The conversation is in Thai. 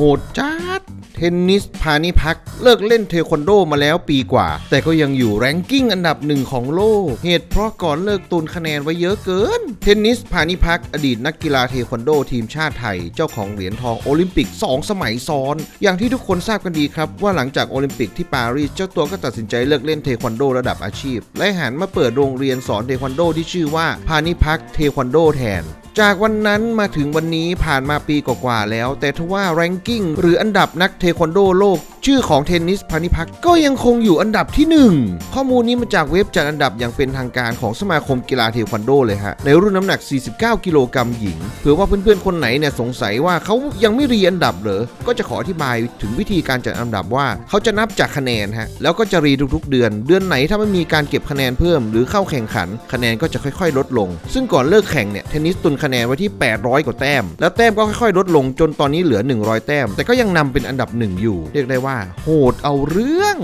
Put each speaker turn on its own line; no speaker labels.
หดจัดเทนนิสพานิพักเลิกเล่นเทควันโดมาแล้วปีกว่า แต่ก็ยังอยู่แรงกิ้งอันดับหนึ่งของโลก เหตุเพราะก่อนเลิกตุนคะแนนไว้เยอะเกิน เทนนิสพานิพักอดีตนักกีฬาเทควันโดทีมชาติไทย เจ้าของเหรียญทองโอลิมปิก 2 สมัยซ้อน อย่างที่ทุกคนทราบกันดีครับ ว่าหลังจากโอลิมปิกที่ปารีสเจ้าตัวก็ตัดสินใจเลิกเล่นเทควันโดระดับอาชีพ และหันมาเปิดโรงเรียนสอนเทควันโดที่ชื่อว่าพานิพักเทควันโดแทน จากวันนั้นมาถึงวันนี้ผ่านมาปีกว่าๆแล้ว แต่ทว่าแรงกิ้งหรืออันดับนักเทควันโดโลกชื่อของเทนนิสพานิพักก็ยังคงอยู่อันดับที่ 1 ข้อมูลนี้มาจากเว็บจัดอันดับอย่างเป็นทางการของสมาคมกีฬาเทควันโดเลยฮะ ในรุ่นน้ำหนัก 49 กิโลกรัมหญิง เผื่อว่าเพื่อนๆ คนไหนเนี่ยสงสัยว่าเขายังไม่รีอันดับเหรอ ก็จะขออธิบายถึงวิธีการจัดอันดับว่าเขาจะนับจากคะแนนฮะ แล้วก็จะรีทุกๆ เดือน เดือนไหนถ้าไม่มีการเก็บคะแนนเพิ่ม หรือเข้าแข่งขัน คะแนนก็จะค่อยๆ ลดลง ซึ่งก่อนเลิกแข่งเนี่ยเทนนิสตุนคะแนนไว้ที่ 800 กว่าแต้ม แล้วแต้มก็ค่อยๆ ลดลงจนตอนนี้เหลือ 100 แต้ม แต่ก็ยังนำเป็นอันดับหนึ่งอยู่ เรียกได้ว่าโหดเอาเรื่อง